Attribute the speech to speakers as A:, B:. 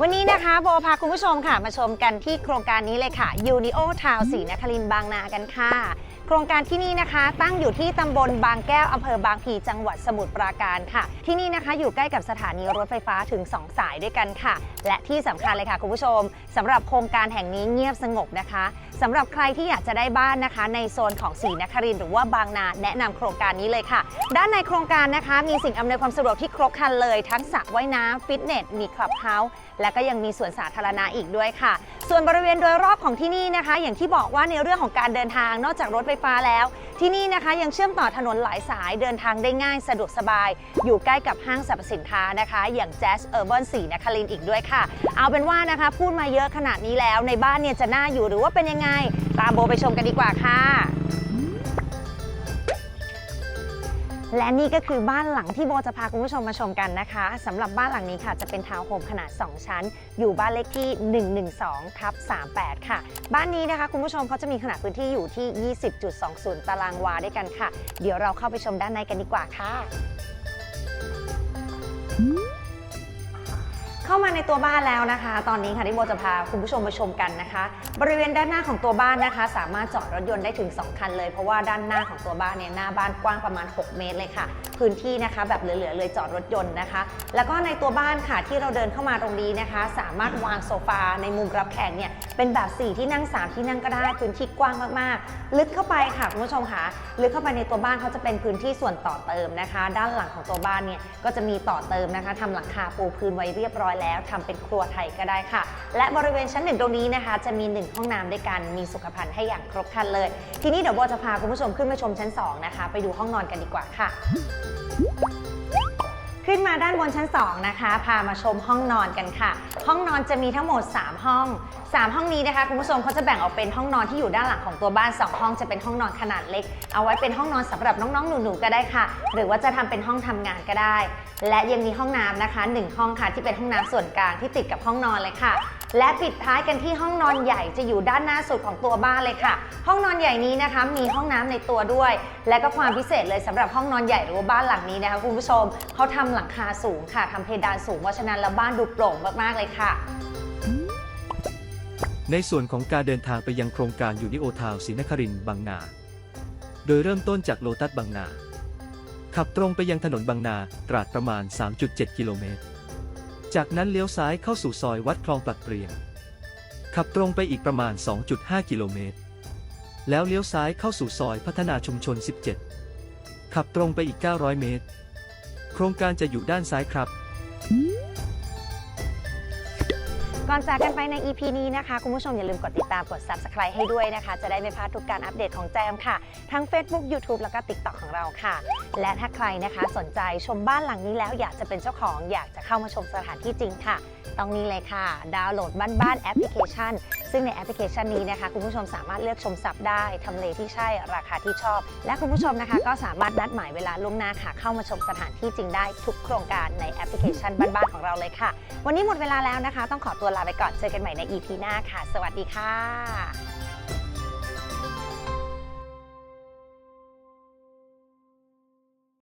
A: วัน นะคะโบพาคุณผู้ชมค่ะมาชมกันที่โครงการนี้เลยค่ะ Unio Town ศรีนครินทร์บางนากันค่ะ โครงการที่นี่นะคะ ตั้งอยู่ที่ตำบลบางแก้วอำเภอบางพลีจังหวัดสมุทรปราการค่ะ ที่นี่นะคะอยู่ใกล้กับสถานีรถไฟฟ้าถึง 2 สายด้วยกันค่ะ และที่สำคัญเลยค่ะคุณผู้ชมสำหรับโครงการแห่งนี้เงียบสงบนะคะสำหรับใครที่อยากจะได้บ้านนะคะ ในโซนของศรีนครินทร์หรือว่าบางนาแนะนำโครงการนี้เลยค่ะ ด้านในโครงการนะคะ มีสิ่งอำนวยความสะดวกที่ครบครันเลย ทั้งสระว่ายน้ำฟิตเนสมีคลับเฮาส์และก็ยังมีสวนสาธารณะอีกด้วยค่ะ ส่วนบริเวณโดยรอบของที่นี่นะคะ อย่างที่บอกว่าในเรื่องของการเดินทางนอกจากรถไฟฟ้าแล้ว ที่นี่นะคะยังเชื่อมต่อถนนหลายสายเดินทางได้ง่ายสะดวกสบาย อยู่ใกล้กับห้างสรรพสินค้านะคะ อย่าง Jazz Urban 4นครินทร์อีกด้วยค่ะ เอาเป็นว่านะคะ พูดมาเยอะขนาดนี้แล้วในบ้านเนี่ยจะน่าอยู่หรือว่าเป็นยังไง ตามโบไปชมกันดีกว่าค่ะ และนี่ก็คือบ้านหลังที่โบจะพาคุณผู้ชมมาชมกันนะคะสำหรับบ้านหลังนี้ค่ะ จะเป็นทาวน์โฮมขนาด 2 ชั้น อยู่บ้านเลขที่ 112ทับ38 ค่ะ บ้านนี้นะคะคุณผู้ชมเขาจะมีขนาดพื้นที่อยู่ที่ 20.20 ตารางวาด้วยกันค่ะ เดี๋ยวเราเข้าไปชมด้านในกันดีกว่าค่ะ เข้ามาในตัวบ้านแล้วนะคะ ตอนนี้ค่ะที่โบจะพาคุณผู้ชมมาชมกันนะคะ บริเวณด้านหน้าของตัวบ้านนะคะ สามารถจอดรถยนต์ได้ถึง 2 คันเลย เพราะว่าด้านหน้าของตัวบ้านเนี่ยหน้าบ้านกว้างประมาณ 6 เมตรเลยค่ะ พื้นที่นะคะ แบบเหลือๆเลยจอดรถยนต์นะคะ แล้วก็ในตัวบ้านค่ะที่เราเดินเข้ามาตรงนี้นะคะ สามารถวางโซฟาในมุมรับแขกเนี่ยเป็นแบบ 4 ที่นั่ง 3 ที่นั่งก็ได้พื้นที่กว้างมากๆ ลึกเข้าไปค่ะคุณผู้ชมค่ะลึกเข้าไปในตัวบ้านเขาจะเป็นพื้นที่ส่วนต่อเติมนะคะ ด้านหลังของตัวบ้านเนี่ยก็จะมีต่อเติมนะคะทำหลังคาปูพื้นไว้เรียบร้อยแล้วทำเป็นครัวไทยก็ได้ค่ะ และบริเวณชั้นหนึ่งตรงนี้นะคะ จะมีหนึ่งห้องน้ำด้วยกันมีสุขภัณฑ์ให้อย่างครบครันเลย ทีนี้เดี๋ยวโบจะพาคุณผู้ชมขึ้นมาชมชั้นสองนะคะ ไปดูห้องนอนกันดีกว่าค่ะ ขึ้นมาด้านบนชั้น 2 นะคะ พามาชมห้องนอนกันค่ะ ห้องนอนจะมีทั้งหมด 3 ห้อง 3 ห้องนี้นะคะคุณผู้ชมเขาจะแบ่งออกเป็นห้องนอนที่อยู่ด้านหลังของตัวบ้าน 2 ห้องจะเป็นห้องนอนขนาดเล็ก เอาไว้เป็นห้องนอนสำหรับน้องๆ หนูๆ ก็ได้ค่ะ หรือว่าจะทำเป็นห้องทำงานก็ได้ และยังมีห้องน้ำนะคะ 1 ห้องค่ะที่เป็นห้องน้ำส่วนกลางที่ติดกับห้องนอนเลยค่ะ และปิดท้ายกันที่ห้องนอนใหญ่จะอยู่ด้านหน้าสุดของตัวบ้านเลยค่ะ ห้องนอนใหญ่นี้นะคะมีห้องน้ำในตัวด้วย และก็ความพิเศษเลยสำหรับห้องนอนใหญ่หรือว่าบ้านหลังนี้นะคะคุณผู้ชมเขาทำหลังคาสูงค่ะทำเพดานสูงเพราะฉะนั้นแล้วบ้านดูโปร่งมากๆเลยค่ะ
B: ในส่วนของการเดินทางไปยังโครงการยูนิโอทาวศรีนครินบางนา โดยเริ่มต้นจากโลตัสบางนา ขับตรงไปยังถนนบางนาตราดประมาณ 3.7 กิโลเมตร จากนั้นเลี้ยวซ้ายเข้าสู่ซอยวัดคลองปลัดเปลี่ยนขับตรงไปอีกประมาณ 2.5 กิโลเมตร แล้วเลี้ยวซ้ายเข้าสู่ซอยพัฒนาชุมชน 17 ขับตรงไปอีก 900 เมตร โครงการจะอยู่ด้านซ้ายครับ
A: ก่อนจากกันไปใน EP นี้นะคะ คุณผู้ชมอย่าลืมกดติดตามกด Subscribe ให้ด้วยนะคะ จะได้ไม่พลาดทุกการอัปเดตของแจมค่ะ ทั้ง Facebook YouTube แล้วก็ TikTok ของเราค่ะ และถ้าใครนะคะสนใจชมบ้านหลังนี้แล้วอยากจะเป็นเจ้าของอยากจะเข้ามาชมสถานที่จริงค่ะต้องนี้เลยค่ะ ดาวน์โหลดบ้านบ้านแอปพลิเคชัน ซึ่งในแอปพลิเคชันนี้นะคะ คุณผู้ชมสามารถเลือกชมซับได้ทำเลที่ใช่ราคาที่ชอบ และคุณผู้ชมนะคะก็สามารถนัดหมายเวลาล่วงหน้าค่ะ เข้ามาชมสถานที่จริงได้ทุกโครงการในแอปพลิเคชันบ้านๆของเราเลยค่ะ วันนี้หมดเวลาแล้วนะคะ ต้องขอตัวลาไปก่อนเจอกันใหม่ใน EP หน้าค่ะ สวัสดีค่ะ